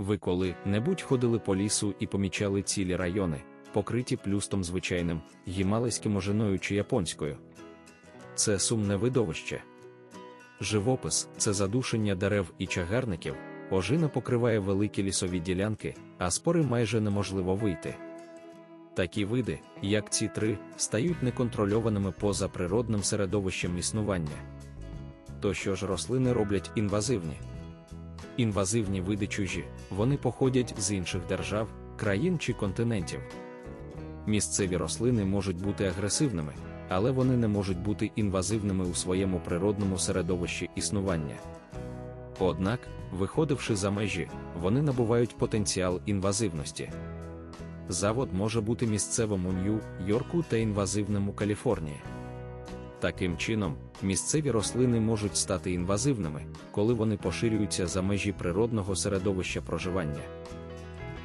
Ви коли-небудь ходили по лісу і помічали цілі райони, покриті плюстом звичайним, гімалайським ожиною чи японською. Це сумне видовище. Живопис це задушення дерев і чагарників, ожина покриває великі лісові ділянки, а спори майже неможливо вийти. Такі види, як ці три, стають неконтрольованими поза природним середовищем існування. То що ж рослини роблять інвазивні? Інвазивні види чужі, вони походять з інших держав, країн чи континентів. Місцеві рослини можуть бути агресивними, але вони не можуть бути інвазивними у своєму природному середовищі існування. Однак, виходивши за межі, вони набувають потенціал інвазивності. Завод може бути місцевим у Нью-Йорку та інвазивним у Каліфорнії. Таким чином, місцеві рослини можуть стати інвазивними, коли вони поширюються за межі природного середовища проживання.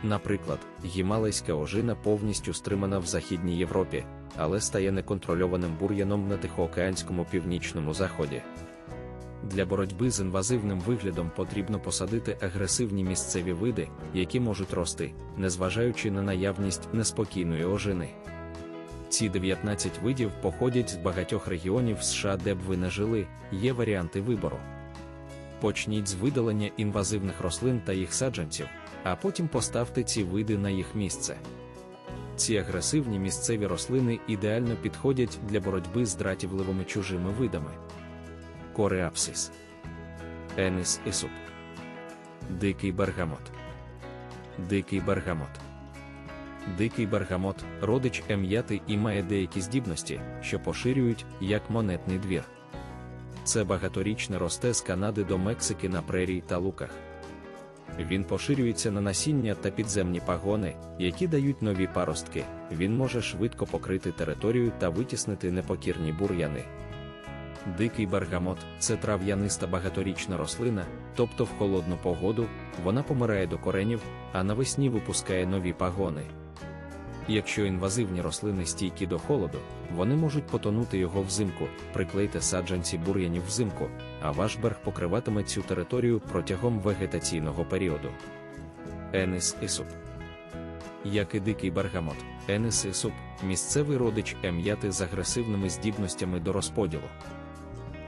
Наприклад, гімалайська ожина повністю стримана в Західній Європі, але стає неконтрольованим бур'яном на Тихоокеанському північному заході. Для боротьби з інвазивним виглядом потрібно посадити агресивні місцеві види, які можуть рости, незважаючи на наявність неспокійної ожини. Ці 19 видів походять з багатьох регіонів США, де б ви не жили, є варіанти вибору. Почніть з видалення інвазивних рослин та їх саджанців, а потім поставте ці види на їх місце. Ці агресивні місцеві рослини ідеально підходять для боротьби з дратівливими чужими видами. Кореапсис, Енис ісуп, Дикий бергамот, Дикий бергамот. Дикий бергамот, родич ем'яти і має деякі здібності, що поширюють як монетний двір. Це багаторічне росте з Канади до Мексики на прерії та луках. Він поширюється на насіння та підземні пагони, які дають нові паростки. Він може швидко покрити територію та витіснити непокірні бур'яни. Дикий бергамот це трав'яниста багаторічна рослина, тобто в холодну погоду вона помирає до коренів, а навесні випускає нові пагони. Якщо інвазивні рослини стійкі до холоду, вони можуть потонути його взимку, приклейте саджанці бур'янів взимку, а ваш берг покриватиме цю територію протягом вегетаційного періоду. Енис ісуп Як і дикий бергамот, енис ісуп місцевий родич ем'яти з агресивними здібностями до розподілу.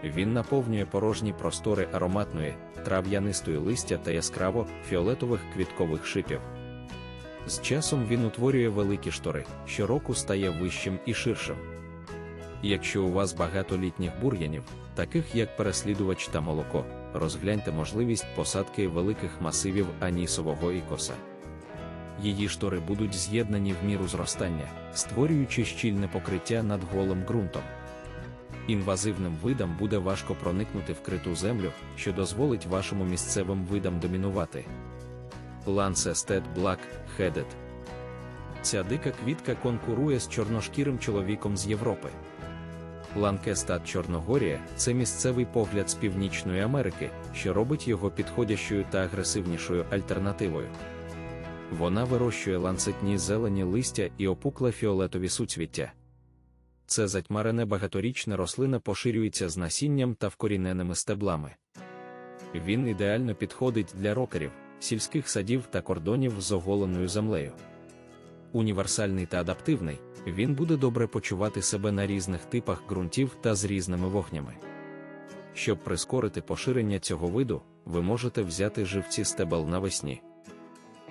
Він наповнює порожні простори ароматної, трав'янистої листя та яскраво фіолетових квіткових шипів. З часом він утворює великі штори, щороку стає вищим і ширшим. Якщо у вас багато літніх бур'янів, таких як переслідувач та молоко, розгляньте можливість посадки великих масивів анісового ікоса. Її штори будуть з'єднані в міру зростання, створюючи щільне покриття над голим ґрунтом. Інвазивним видам буде важко проникнути в криту землю, що дозволить вашому місцевим видам домінувати. Lancested Black Headed. Ця дика квітка конкурує з чорношкірим чоловіком з Європи. Ланкестат Чорногорія це місцевий погляд з Північної Америки, що робить його підходящою та агресивнішою альтернативою. Вона вирощує ланцетні зелені листя і опукле фіолетові суцвіття. Це затьмарене багаторічна рослина поширюється з насінням та вкоріненими стеблами. Він ідеально підходить для рокерів, сільських садів та кордонів з оголеною землею. Універсальний та адаптивний, він буде добре почувати себе на різних типах ґрунтів та з різними вогнями. Щоб прискорити поширення цього виду, ви можете взяти живці стебел навесні.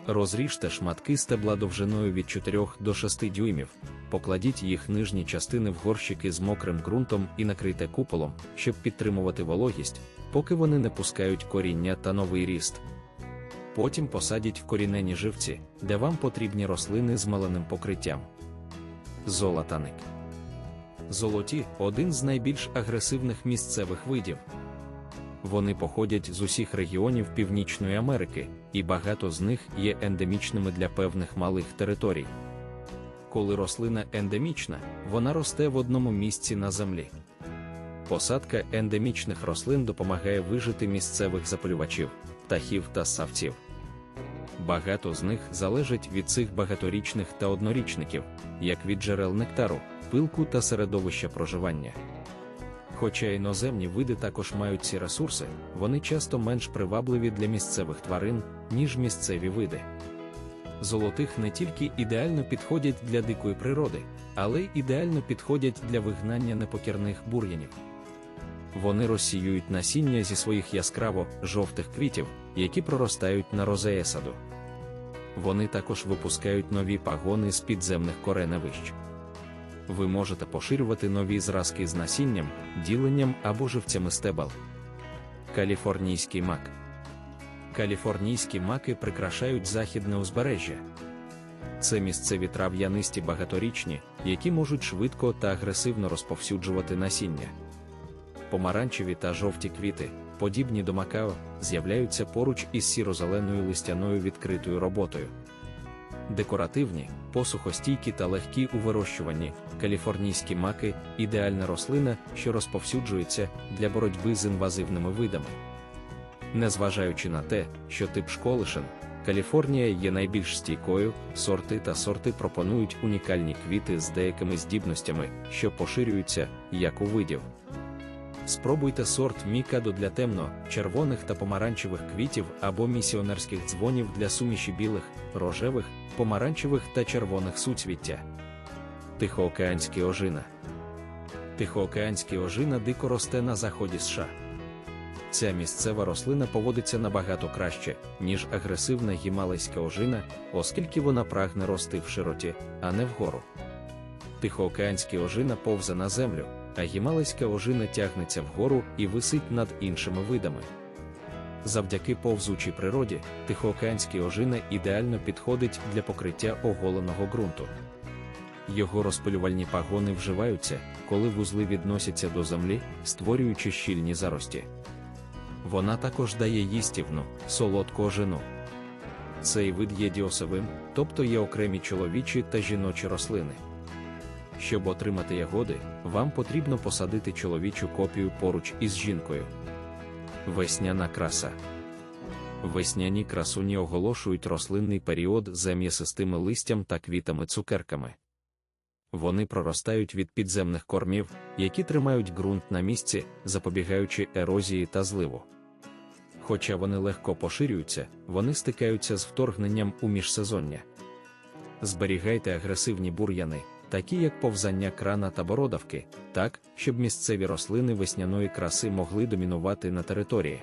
Розріжте шматки стебла довжиною від 4 до 6 дюймів, покладіть їх нижні частини в горщики з мокрим ґрунтом і накрийте куполом, щоб підтримувати вологість, поки вони не пускають коріння та новий ріст. Потім посадіть вкорінені живці, де вам потрібні рослини з маленим покриттям. Золотаник. Золоті один з найбільш агресивних місцевих видів. Вони походять з усіх регіонів Північної Америки, і багато з них є ендемічними для певних малих територій. Коли рослина ендемічна, вона росте в одному місці на землі. Посадка ендемічних рослин допомагає вижити місцевих запалювачів, птахів та савців. Багато з них залежать від цих багаторічних та однорічників, як від джерел нектару, пилку та середовища проживання. Хоча іноземні види також мають ці ресурси, вони часто менш привабливі для місцевих тварин, ніж місцеві види. Золотих не тільки ідеально підходять для дикої природи, але й ідеально підходять для вигнання непокірних бур'янів. Вони розсіюють насіння зі своїх яскраво жовтих квітів, які проростають на розеє саду. Вони також випускають нові пагони з підземних кореневищ. Ви можете поширювати нові зразки з насінням, діленням або живцями стебел. Каліфорнійський мак. Каліфорнійські маки прикрашають західне узбережжя. Це місцеві трав'янисті багаторічні, які можуть швидко та агресивно розповсюджувати насіння. Помаранчеві та жовті квіти, подібні до макао, з'являються поруч із сіро-зеленою листяною відкритою роботою. Декоративні, посухостійкі та легкі у вирощуванні, каліфорнійські маки ідеальна рослина, що розповсюджується для боротьби з інвазивними видами. Незважаючи на те, що тип школишин, Каліфорнія є найбільш стійкою, сорти та сорти пропонують унікальні квіти з деякими здібностями, що поширюються, як у видів. Спробуйте сорт Мікадо для темно, червоних та помаранчевих квітів або місіонерських дзвонів для суміші білих, рожевих, помаранчевих та червоних суцвіття. Тихоокеанські ожина. Тихоокеанські ожина дико росте на заході США. Ця місцева рослина поводиться набагато краще, ніж агресивна гімалайська ожина, оскільки вона прагне рости в широті, а не вгору. Тихоокеанська ожина повзе на землю, а гімалайська ожина тягнеться вгору і висить над іншими видами. Завдяки повзучій природі, тихоокеанська ожина ідеально підходить для покриття оголеного ґрунту. Його розпилювальні пагони вживаються, коли вузли відносяться до землі, створюючи щільні зарості. Вона також дає їстівну, солодку ожину. Цей вид є діосовим, тобто є окремі чоловічі та жіночі рослини. Щоб отримати ягоди, вам потрібно посадити чоловічу копію поруч із жінкою. Весняна краса. Весняні красуні оголошують рослинний період за м'ясистими листям та квітами-цукерками. Вони проростають від підземних кормів, які тримають ґрунт на місці, запобігаючи ерозії та зливу. Хоча вони легко поширюються, вони стикаються з вторгненням у міжсезоння. Зберігайте агресивні бур'яни, такі як повзання крана та бородавки, так, щоб місцеві рослини весняної краси могли домінувати на території.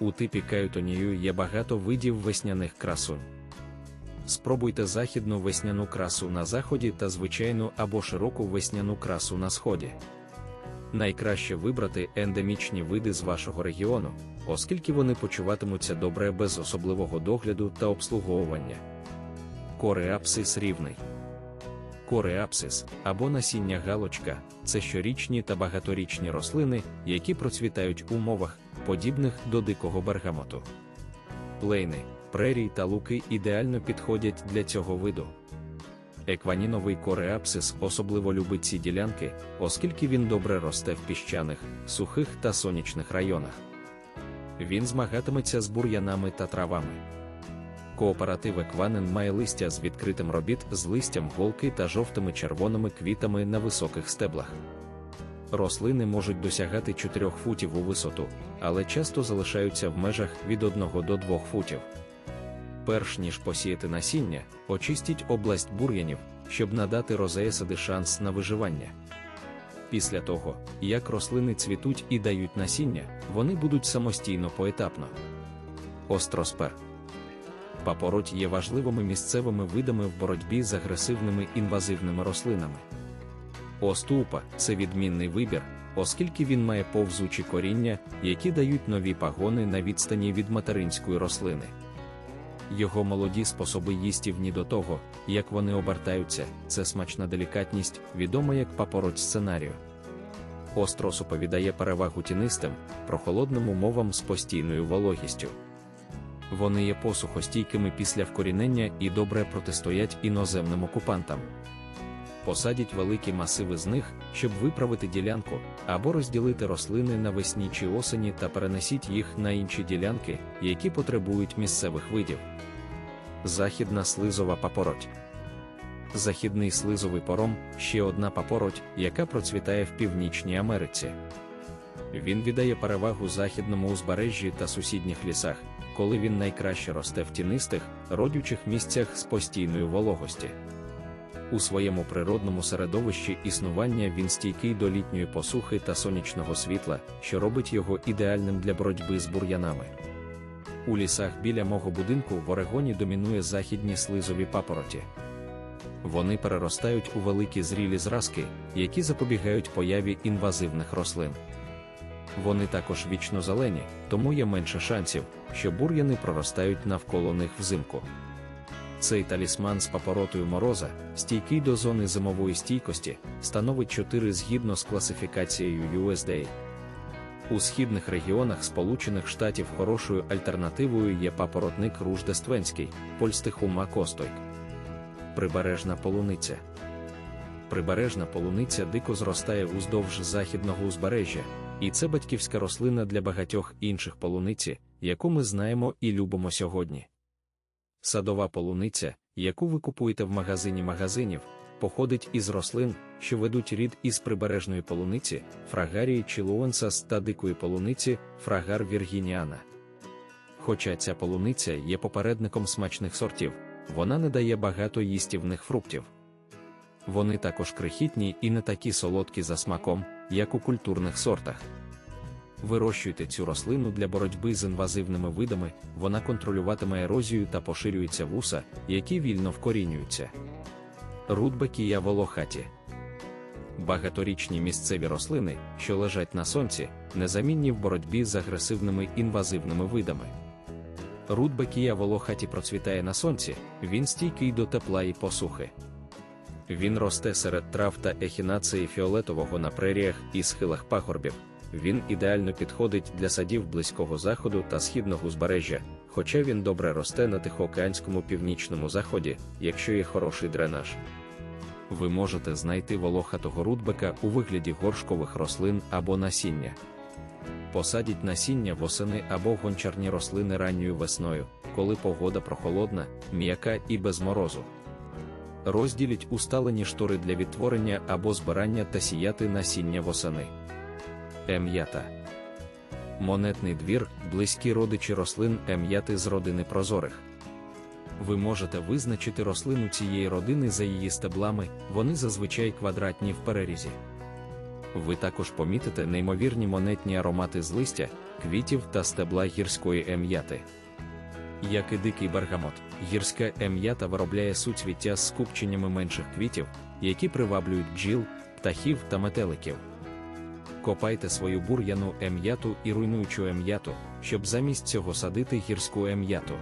У типі каютонію є багато видів весняних красунь. Спробуйте західну весняну красу на заході та звичайну або широку весняну красу на сході. Найкраще вибрати ендемічні види з вашого регіону, оскільки вони почуватимуться добре без особливого догляду та обслуговування. Кореапсис рівний. Кореапсис або насіння галочка це щорічні та багаторічні рослини, які процвітають у умовах, подібних до дикого бергамоту. Плейни, прерій та луки ідеально підходять для цього виду. Екваніновий кореапсис особливо любить ці ділянки, оскільки він добре росте в піщаних, сухих та сонячних районах. Він змагатиметься з бур'янами та травами. Кооператив Екванен має листя з відкритим робіт з листям голки та жовтими червоними квітами на високих стеблах. Рослини можуть досягати 4 футів у висоту, але часто залишаються в межах від 1 до 2 футів. Перш ніж посіяти насіння, очистіть область бур'янів, щоб надати розеясади шанс на виживання. Після того, як рослини цвітуть і дають насіння, вони будуть самостійно поетапно. Остроспер. Папороть є важливими місцевими видами в боротьбі з агресивними інвазивними рослинами. Оступа це відмінний вибір, оскільки він має повзучі коріння, які дають нові пагони на відстані від материнської рослини. Його молоді способи їстівні до того, як вони обертаються, це смачна делікатність, відома як папороть сценарію. Острос оповідає перевагу тінистим, прохолодним умовам з постійною вологістю. Вони є посухостійкими після вкорінення і добре протистоять іноземним окупантам. Посадіть великі масиви з них, щоб виправити ділянку, або розділити рослини навесні чи осені та перенесіть їх на інші ділянки, які потребують місцевих видів. Західна слизова папороть. Західний слизовий пором ще одна папороть, яка процвітає в Північній Америці. Він віддає перевагу західному узбережжі та сусідніх лісах, коли він найкраще росте в тінистих, родючих місцях з постійною вологості. У своєму природному середовищі існування він стійкий до літньої посухи та сонячного світла, що робить його ідеальним для боротьби з бур'янами. У лісах біля мого будинку в Орегоні домінує західні слизові папороті. Вони переростають у великі зрілі зразки, які запобігають появі інвазивних рослин. Вони також вічно зелені, тому є менше шансів, що бур'яни проростають навколо них взимку. Цей талісман з папоротою мороза, стійкий до зони зимової стійкості, становить 4 згідно з класифікацією USDA. У східних регіонах Сполучених Штатів хорошою альтернативою є папоротник руждественський, польстихум акостойк. Прибережна полуниця. Прибережна полуниця дико зростає уздовж західного узбережжя, і це батьківська рослина для багатьох інших полуниці, яку ми знаємо і любимо сьогодні. Садова полуниця, яку ви купуєте в магазині магазинів, походить із рослин, що ведуть рід із прибережної полуниці, фрагарії чилуенсас та дикої полуниці, фрагар віргініана. Хоча ця полуниця є попередником смачних сортів, вона не дає багато їстівних фруктів. Вони також крихітні і не такі солодкі за смаком, як у культурних сортах. Вирощуйте цю рослину для боротьби з інвазивними видами, вона контролюватиме ерозію та поширюється вуса, які вільно вкорінюються. Рудбекія волохаті. Багаторічні місцеві рослини, що лежать на сонці, незамінні в боротьбі з агресивними інвазивними видами. Рудбекія волохаті процвітає на сонці, він стійкий до тепла і посухи. Він росте серед трав та ехінації фіолетового на преріях і схилах пагорбів. Він ідеально підходить для садів близького заходу та східного узбережжя, хоча він добре росте на Тихоокеанському північному заході, якщо є хороший дренаж. Ви можете знайти волохатого рудбека у вигляді горшкових рослин або насіння. Посадіть насіння восени або гончарні рослини ранньою весною, коли погода прохолодна, м'яка і без морозу. Розділіть усталені штори для відтворення або збирання та сіяти насіння восени. Ем'ята. Монетний двір близькі родичі рослин ем'яти з родини прозорих. Ви можете визначити рослину цієї родини за її стеблами, вони зазвичай квадратні в перерізі. Ви також помітите неймовірні монетні аромати з листя, квітів та стебла гірської ем'яти. Як і дикий бергамот, гірська ем'ята виробляє суцвіття з скупченнями менших квітів, які приваблюють бджіл, птахів та метеликів. Копайте свою бур'яну ем'яту і руйнуючу ем'яту, щоб замість цього садити гірську ем'яту.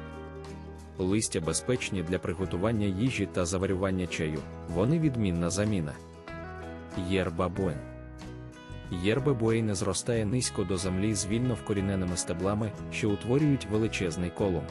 Листя безпечні для приготування їжі та заварювання чаю, вони відмінна заміна. Єрба Єрба буейне зростає низько до землі з вільно вкоріненими стеблами, що утворюють величезний колум.